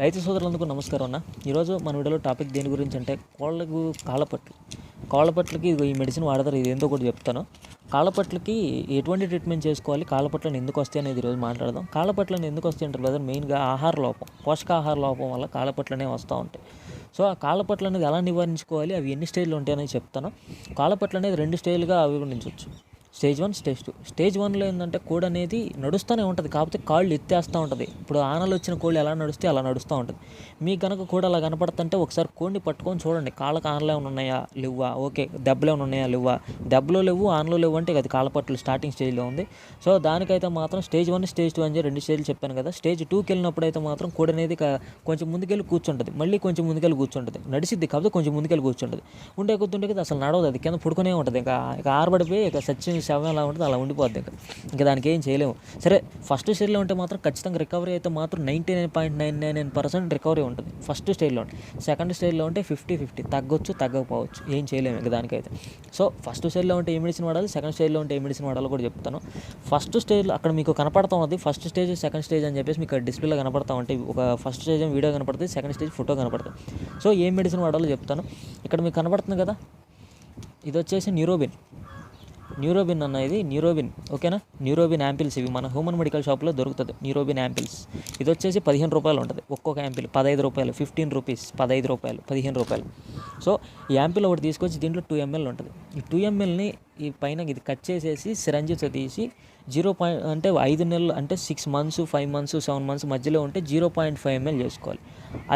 రైతు సోదరులందుకు నమస్కారం అన్న. ఈరోజు మన వీడియోలో టాపిక్ దేని గురించి అంటే కోళ్ళకు కాళ్ళపట్లు. కాళ్ళపట్లకి ఈ మెడిసిన్ వాడతారు ఇది ఏందో కూడా చెప్తాను. కాళ్ళపట్లకి ఎటువంటి ట్రీట్మెంట్ చేసుకోవాలి కాళ్ళపట్లను ఎందుకు వస్తాయి అనేది ఈరోజు మాట్లాడదాం. కాళ్ళపట్లను ఎందుకు వస్తాయి అంటారు కదా మెయిన్గా ఆహార లోపం పోషకాహార లోపం వల్ల కాళ్ళపట్లనే వస్తూ ఉంటాయి. సో ఆ కాళ్ళపట్లు అనేది ఎలా నివారించుకోవాలి అవి ఎన్ని స్టేజ్లు ఉంటాయని చెప్తాను. కాళ్ళపట్లు అనేది రెండు స్టేజ్లుగా అభివర్ణించవచ్చు. Stage one stage two. Stage వన్లో ఏంటంటే కోడి అనేది నడుస్తూనే ఉంటుంది. కాకపోతే కాళ్ళు ఎత్తేస్తూ ఉంటుంది. ఇప్పుడు ఆనలు వచ్చిన కోళ్ళు ఎలా నడుస్తే అలా నడుస్తూ ఉంటుంది. మీకు కనుక కోడి అలా కనపడుతుంటే ఒకసారి కోడిని పట్టుకొని చూడండి. కాళ్ళకు ఆనలు ఏమైనా ఉన్నాయా? లేవా? ఓకే. దెబ్బలు ఏమైనా ఉన్నాయా? లేవా? దెబ్బలు లేవు ఆనలు లేవు అంటే అది కాళ్ళపట్లు స్టార్టింగ్ స్టేజ్లో ఉంది. సో దానికైతే మాత్రం స్టేజ్ వన్ స్టేజ్ టూ అని రెండు స్టేజ్లు చెప్పాను కదా. స్టేజ్ టూకి వెళ్ళినప్పుడు అయితే మాత్రం కోడి అనేది కొంచెం ముందుకెళ్ళి కూర్చుంటుంది. మళ్ళీ కొంచెం ముందుకెళ్ళి కూర్చుంటుంది. నడిసిద్ది కాకపోతే కొంచెం ముందుకెళ్ళి కూర్చుంటుంది. ఉండే కొద్ది ఉండే అసలు నడవదు. అది కింద పుడుకునే ఉంటుంది. ఇంకా ఇక ఆరబడిపోయి ఇక సత్యం శవం ఎలా ఉంటుంది అలా ఉండిపోద్ది ఇంకా. ఇంకా దానికి ఏం చేయలేము. సరే ఫస్ట్ స్టేజ్లో ఉంటే మాత్రం ఖచ్చితంగా రికవరీ అయితే మాత్రం ninety nine point nine nine nine percent recovery ఉంటుంది. ఫస్ట్ స్టేజ్లో ఉంటే. సెకండ్ స్టేజ్లో ఉంటే ఫిఫ్టీ ఫిఫ్టీ. తగ్గొచ్చు తగ్గకపోవచ్చు. ఏం చేయలేము ఇంకా దానికైతే. సో ఫస్ట్ స్టేజ్లో ఉంటే ఏ మెడిసిన్ వాడాలి? సెకండ్ స్టేజ్లో ఉంటే ఏ మెడిసిన్ వాడాలో కూడా చెప్తాను. ఫస్ట్ స్టేజ్లో అక్కడ మీకు కనపడతా ఉంది. ఫస్ట్ స్టేజ్ సెకండ్ స్టేజ్ అని చెప్పేసి మీకు డిస్ప్లేలో కనపడతా ఉంటాయి ఒక ఫస్ట్ స్టేజ్ వీడియో కనపడుతుంది. సెకండ్ స్టేజ్ ఫోటో కనపడుతుంది. సో ఏ మెడిసిన్ వాడాలో చెప్తాను. ఇక్కడ మీకు కనపడుతుంది కదా? ఇది వచ్చేసి న్యూరోబిన్ న్యూరోబిన్ అన్న ఇది న్యూరోబిన్ ఓకేనా న్యూరోబిన్ యాంపిల్స్ ఇవి మన హ్యూమన్ మెడికల్ షాప్లో దొరుకుతుంది న్యూరోబిన్ యాంపిల్స్ ఇది వచ్చేసి పదిహేను రూపాయలు ఉంటుంది ఒక్కొక్క యాంపిల్ పదహైదు రూపాయలు ఫిఫ్టీన్ రూపీస్ పదహైదు రూపాయలు పదిహేను రూపాయలు. సో ఈ యాంపిల్ ఒకటి తీసుకొచ్చి దీంట్లో టూ ఎంఎల్ ఉంటుంది. ఈ టూ ఎంఎల్ని ఈ పైన ఇది కట్ చేసేసి సిరంజితో తీసి జీరో పాయింట్ అంటే ఐదు నెలలు అంటే six months five months seven months మధ్యలో ఉంటే జీరో పాయింట్ ఫైవ్ ఎంఎల్ చేసుకోవాలి.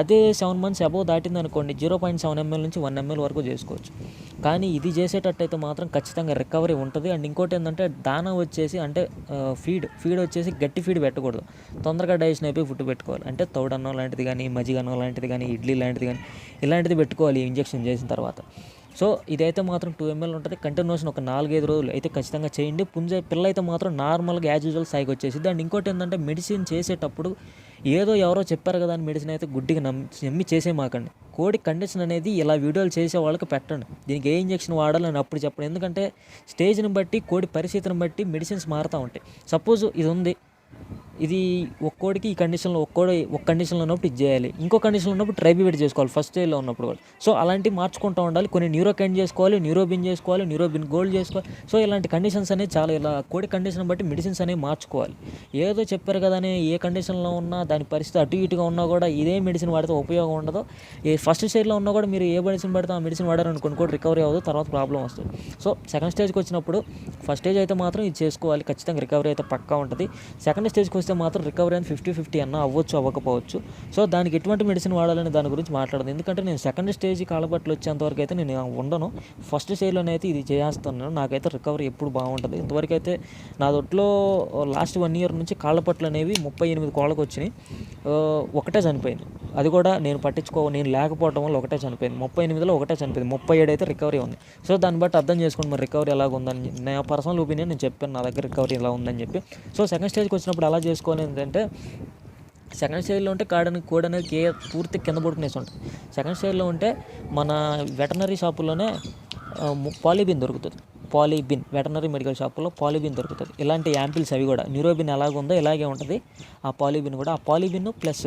అదే సెవెన్ మంత్స్ అబోవ్ దాటింది అనుకోండి జీరో పాయింట్ సెవెన్ ఎంఎల్ నుంచి వన్ ఎంఎల్ వరకు చేసుకోవచ్చు. కానీ ఇది చేసేటట్టయితే మాత్రం ఖచ్చితంగా రికవరీ ఉంటుంది. అండ్ ఇంకోటి ఏంటంటే దానా వచ్చేసి అంటే ఫీడ్ ఫీడ్ వచ్చేసి గట్టి ఫీడ్ పెట్టకూడదు. తొందరగా డైజెషన్ అయిపోయి ఫుడ్ పెట్టుకోవాలి. అంటే తౌడన్నం లాంటిది కానీ మజ్జిగన్నం లాంటిది కానీ ఇడ్లీ లాంటిది కానీ ఇలాంటిది పెట్టుకోవాలి ఇంజెక్షన్ చేసిన తర్వాత. సో ఇదైతే మాత్రం టూ ఎంఎల్ ఉంటుంది. కంటిన్యూషన్ ఒక నాలుగైదు రోజులు. అయితే ఖచ్చితంగా చేయండి. పుంజ పిల్ల అయితే మాత్రం నార్మల్గా యాజ్ యూజువల్ సైకి వచ్చేసి అండ్ ఇంకోటి ఏంటంటే మెడిసిన్ చేసేటప్పుడు ఏదో ఎవరో చెప్పారు కదా అని మెడిసిన్ అయితే గుడ్డిగా నమ్మి నమ్మి చేసేమాకండి. కోడి కండిషన్ అనేది ఇలా వీడియోలు చేసే వాళ్ళకి పెట్టండి. దీనికి ఏ ఇంజెక్షన్ వాడాలని అప్పుడు చెప్పండి. ఎందుకంటే స్టేజ్ని బట్టి కోడి పరిస్థితిని బట్టి మెడిసిన్స్ మారుతూ ఉంటాయి. సపోజ్ ఇది ఉంది. ఇది ఒక్కోడికి ఈ కండిషన్లో ఒక్కోడి ఒక కండిషన్లో ఉన్నప్పుడు ఇది చేయాలి. ఇంకో కండిషన్లో ఉన్నప్పుడు ట్రైబివేట్ చేసుకోవాలి ఫస్ట్ స్టేజ్లో ఉన్నప్పుడు కూడా. సో అలాంటివి మార్చుకుంటూ ఉండాలి. కొన్ని న్యూరోకైన్ చేసుకోవాలి న్యూరోబిన్ చేసుకోవాలి న్యూరోబిన్ గోల్డ్ చేసుకోవాలి. సో ఇలాంటి కండిషన్స్ అనేవి చాలా ఇలా కోడి కండిషన్ బట్టి మెడిసిన్స్ అనేవి మార్చుకోవాలి. ఏదో చెప్పారు కదా అని ఏ కండిషన్లో ఉన్నా దాని పరిస్థితి అటు ఇటుగా ఉన్నా కూడా ఇదే మెడిసిన్ వాడితే ఉపయోగం ఉండదు. ఏ ఫస్ట్ స్టేజ్లో ఉన్నా కూడా మీరు ఏ మెడిసిన్ పడితే ఆ మెడిసిన్ వాడారనుకోండి కూడా రికవరీ అవ్వదు తర్వాత ప్రాబ్లం వస్తుంది. సో సెకండ్ స్టేజ్కి వచ్చినప్పుడు ఫస్ట్ స్టేజ్ అయితే మాత్రం ఇది చేసుకోవాలి. ఖచ్చితంగా రికవరీ అయితే పక్కా ఉంటుంది. సెకండ్ స్టేజ్కి చేస్తే మాత్రం రికవరీ అని ఫిఫ్టీ ఫిఫ్టీ అన్న అవ్వచ్చు అవ్వకపోవచ్చు. సో దానికి ఎటువంటి మెడిసిన్ వాడాలని దాని గురించి మాట్లాడదు. ఎందుకంటే నేను సెకండ్ స్టేజ్ కాలబట్లు వచ్చేంతవరకు అయితే నేను ఉండను. ఫస్ట్ స్టేజ్లోనే అయితే ఇది చేస్తున్నాను నాకైతే రికవరీ ఎప్పుడు బాగుంటుంది. ఇంతవరకు అయితే నా దొట్లో లాస్ట్ వన్ ఇయర్ నుంచి కాళ్ళపట్లు అనేవి ముప్పై ఎనిమిది కోళ్ళకు వచ్చినాయి. ఒకటే చనిపోయింది. అది కూడా నేను పట్టించుకో నేను లేకపోవడం వల్ల ఒకటే చనిపోయింది. ముప్పై ఎనిమిదిలో ఒకటే చనిపోయింది. ముప్పై ఏడు అయితే రికవరీ ఉంది. సో దాన్ని బట్టి అర్థం చేసుకోండి మరి రికవరీ ఎలా ఉందని నా పర్సనల్ ఒపీనియన్ నేను చెప్పాను. నా దగ్గర రికవరీ ఎలా ఉందని చెప్పి. సో సెకండ్ స్టేజ్కి వచ్చినప్పుడు అలా చేసి చేసుకొని ఏంటంటే సెకండ్ స్టేజ్లో ఉంటే కాడని కోడి అనేది కే పూర్తి కింద పడుకునేసి ఉంటుంది సెకండ్ స్టేజ్లో ఉంటే మన వెటనరీ షాపులోనే పాలిబిన్ పాలీబిన్ దొరుకుతుంది. పాలీబిన్ వెటనరీ మెడికల్ షాపులో పాలీబిన్ దొరుకుతుంది. ఇలాంటి యాంపిల్స్ అవి కూడా న్యూరోబిన్ ఎలాగుందో ఇలాగే ఉంటుంది. ఆ పాలీబిన్ కూడా ఆ పాలీబిన్ ప్లస్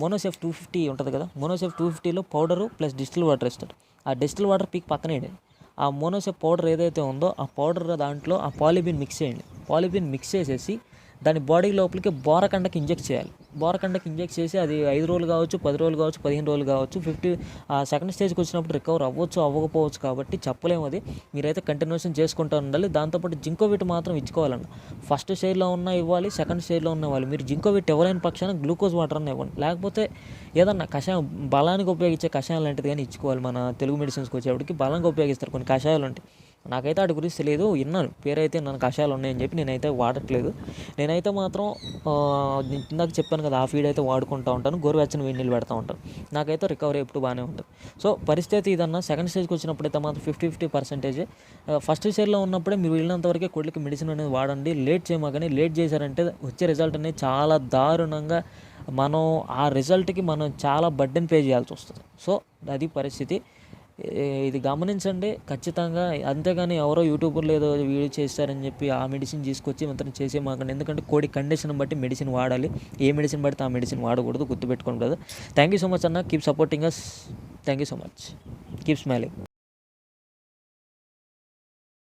మోనోసెఫ్ టూ ఫిఫ్టీ ఉంటుంది కదా మోనోసెఫ్ టూ ఫిఫ్టీలో పౌడరు ప్లస్ డిజిటల్ వాటర్ ఇస్తాడు ఆ డిజిటల్ వాటర్ పీక్ పక్కనే ఆ మోనోసెఫ్ పౌడర్ ఏదైతే ఉందో ఆ పౌడర్ దాంట్లో ఆ పాలిబిన్ మిక్స్ చేయండి. పాలిబిన్ మిక్స్ చేసేసి దాని బాడీ లోపలికి బోరకండకి ఇంజెక్ట్ చేయాలి. బోరకండకి ఇంజెక్ట్ చేసి అది ఐదు రోజులు కావచ్చు పది రోజులు కావచ్చు పదిహేను రోజులు కావచ్చు ఫిఫ్టీ ఆ సెకండ్ స్టేజ్కి వచ్చినప్పుడు రికవర్ అవ్వచ్చు అవ్వకపోవచ్చు కాబట్టి చెప్పలేము అది. మీరైతే కంటిన్యూషన్ చేసుకుంటూ ఉండాలి. దాంతోపాటు జింకోవిట్ మాత్రం ఇచ్చుకోవాలన్న ఫస్ట్ స్టేజ్లో ఉన్న ఇవ్వాలి సెకండ్ స్టేజ్లో ఉన్న ఇవ్వాలి. మీరు జింకోవిట్ ఎవరైన పక్షాన గ్లూకోజ్ వాటర్ అన్న ఇవ్వండి. లేకపోతే ఏదన్నా కషాయం బలానికి ఉపయోగించే కషాయం లాంటిది కానీ ఇచ్చుకోవాలి. మన తెలుగు మెడిసిన్స్కి వచ్చేప్పటికి బలంగా ఉపయోగిస్తారు. కొన్ని కషాయాలు ఉంటాయి. నాకైతే వాటి గురించి తెలియదు విన్నాను పేరైతే నన్ను కషాయాలు ఉన్నాయని చెప్పి నేనైతే వాడట్లేదు. నేనైతే మాత్రం ఇందాక చెప్పాను కదా ఆ ఫీడ్ అయితే వాడుకుంటూ ఉంటాను. గోరువెచ్చని వేడి నీళ్ళు పెడతా ఉంటాను. నాకైతే రికవరీ ఎప్పుడు బాగానే ఉంటుంది. సో పరిస్థితి ఇదన్నా సెకండ్ స్టేజ్కి వచ్చినప్పుడైతే మాత్రం ఫిఫ్టీ ఫిఫ్టీ పర్సెంటేజ్ ఫస్ట్ స్టేజ్లో ఉన్నప్పుడే మీరు వెళ్ళినంతవరకే కొడుకు మెడిసిన్ అనేది వాడండి. లేట్ చేయమాకని లేట్ చేశారంటే వచ్చే రిజల్ట్ అనేది చాలా దారుణంగా మనం ఆ రిజల్ట్కి మనం చాలా బడ్డెన్ పే చేయాల్సి వస్తుంది. సో అది పరిస్థితి. ఇది గమనించండి. ఖచ్చితంగా అంతేగాని ఎవరో యూట్యూబర్లో ఏదో వీడియో చేస్తారని చెప్పి ఆ మెడిసిన్ తీసుకొచ్చి మాత్రం చేసే మాకండి. ఎందుకంటే కోడి కండిషన్ బట్టి మెడిసిన్ వాడాలి. ఏ మెడిసిన్ పడితే ఆ మెడిసిన్ వాడకూడదు గుర్తుపెట్టుకోండి కదా. థ్యాంక్ యూ సో మచ్ అన్న. Keep supporting us thank you so much keep smiling